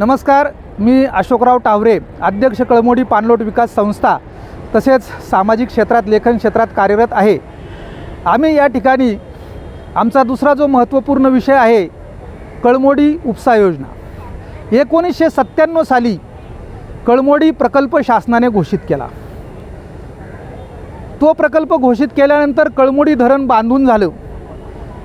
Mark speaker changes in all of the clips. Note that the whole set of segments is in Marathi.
Speaker 1: नमस्कार मी अशोकराव टावरे अध्यक्ष कळमोडी पाणलोट विकास संस्था तसेच सामाजिक क्षेत्रात लेखन क्षेत्रात कार्यरत आहे. आम्ही या ठिकाणी आमचा दुसरा जो महत्त्वपूर्ण विषय आहे कळमोडी उपसा योजना. एकोणीसशे सत्त्याण्णव साली कळमोडी प्रकल्प शासनाने घोषित केला. तो प्रकल्प घोषित केल्यानंतर कळमोडी धरण बांधून झालं.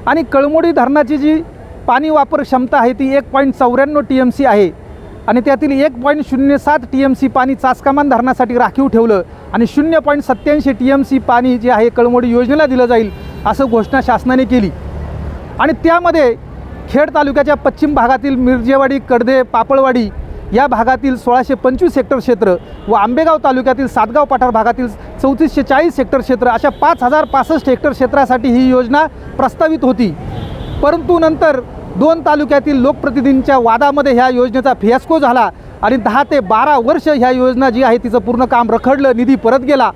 Speaker 1: आणि कळमोडी धरणाची जी पाणी वापर क्षमता आहे ती एक पॉईंट चौऱ्याण्णव टी एम सी आहे. आणि त्यातील एक पॉईंट शून्य सात टी एम सी पाणी चासकामान धरणासाठी राखीव ठेवलं आणि शून्य पॉईंट सत्त्याऐंशी टी एम सी पाणी जे आहे कळमोडी योजनेला दिलं जाईल असं घोषणा शासनाने केली. आणि त्यामध्ये खेड तालुक्याच्या पश्चिम भागातील मिरजेवाडी कडदे पापळवाडी या भागातील सोळाशे पंचवीस हेक्टर क्षेत्र व आंबेगाव तालुक्यातील सातगाव पठार भागातील चौतीसशे चाळीस हेक्टर क्षेत्र अशा पाच हजार पासष्ट हेक्टर क्षेत्रासाठी ही योजना प्रस्तावित होती. परंतु नंतर दोन तालुक्यातील लोकप्रतिनिधींच्या वादामध्ये ह्या योजनेचा फियास्को झाला आणि दहा ते बारा वर्ष ह्या योजना जी आहे तिचं पूर्ण काम रखडलं निधी परत गेला.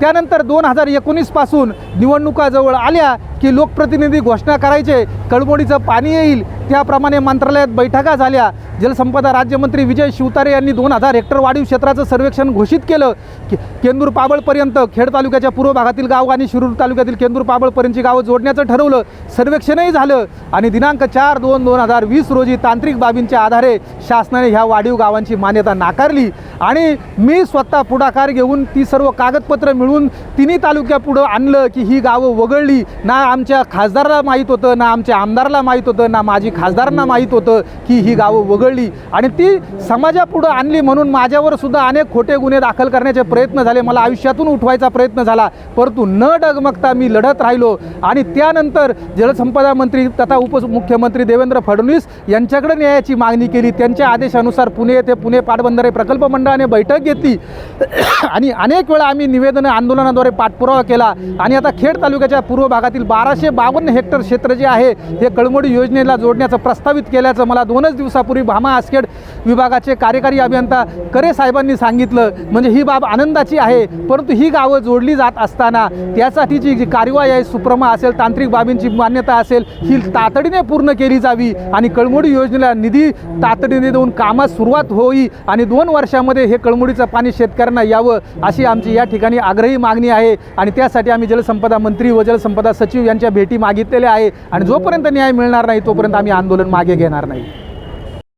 Speaker 1: त्यानंतर दोन हजार एकोणीसपासून निवडणुका जवळ आल्या की लोकप्रतिनिधी घोषणा करायचे कळमोडीचं पाणी येईल त्याप्रमाणे मंत्रालयात बैठका झाल्या. जलसंपदा राज्यमंत्री विजय शिवतारे यांनी दोन हजार हेक्टर वाढीव क्षेत्राचं सर्वेक्षण घोषित केलं. के केंदूर पाबळपर्यंत खेड तालुक्याच्या पूर्व भागातील गाव आणि शिरूर तालुक्यातील केंदूर पाबळपर्यंतची गावं जोडण्याचं ठरवलं. सर्वेक्षणही झालं. आणि दिनांक चार दोन दोन हजार वीस रोजी तांत्रिक बाबींच्या आधारे शासनाने ह्या वाढीव गावांची मान्यता नाकारली. आणि मी स्वतः पुढाकार घेऊन ती सर्व कागदपत्र मिळवून तिन्ही तालुक्यापुढं आणलं की ही गावं वगळली. ना आमच्या खासदाराला माहीत होतं ना आमच्या आमदाराला माहीत होतं ना माझी खासदारांना माहीत होतं की ही गावं वगळली. आणि ती समाजापुढं आणली म्हणून माझ्यावर सुद्धा अनेक खोटे गुन्हे दाखल करण्याचे प्रयत्न झाले. मला आयुष्यातून उठवायचा प्रयत्न झाला. परंतु न डगमगता मी लढत राहिलो. आणि त्यानंतर जलसंपदा मंत्री तथा उपमुख्यमंत्री देवेंद्र फडणवीस यांच्याकडे न्यायाची मागणी केली. त्यांच्या आदेशानुसार पुणे येथे पुणे पाटबंधारे प्रकल्प मंडळाने बैठक घेतली. आणि अनेक वेळा आम्ही निवेदनं आंदोलनाद्वारे पाठपुरावा केला. आणि आता खेड तालुक्याच्या पूर्व भागातील बाराशे बावन्न हेक्टर क्षेत्र जे आहे हे कळमोडी योजनेला जोडण्याचं प्रस्तावित केल्याचं मला दोनच दिवसापूर्वी भामा आसखेड विभागाचे कार्यकारी अभियंता करे साहेबांनी सांगितलं. म्हणजे ही बाब आनंदाची आहे परंतु ही गावं जोडली जात असताना त्यासाठीची जी कार्यवाही आहे सुप्रमा असेल तांत्रिक बाबींची मान्यता असेल ही तातडीने पूर्ण केली जावी आणि कळमोडी योजनेला निधी तातडीने देऊन कामास सुरुवात होई आणि दोन वर्षामध्ये हे कळमोडीचं पाणी शेतकऱ्यांना यावं अशी आमची या ठिकाणी आग्रही मागणी आहे. आणि त्यासाठी आम्ही जलसंपदा मंत्री व जलसंपदा सचिव यांच्या भेटी मागितलेल्या आहे. आणि जोपर्यंत न्याय मिळणार नाही तोपर्यंत आम्ही आंदोलन मागे घेणार नाही.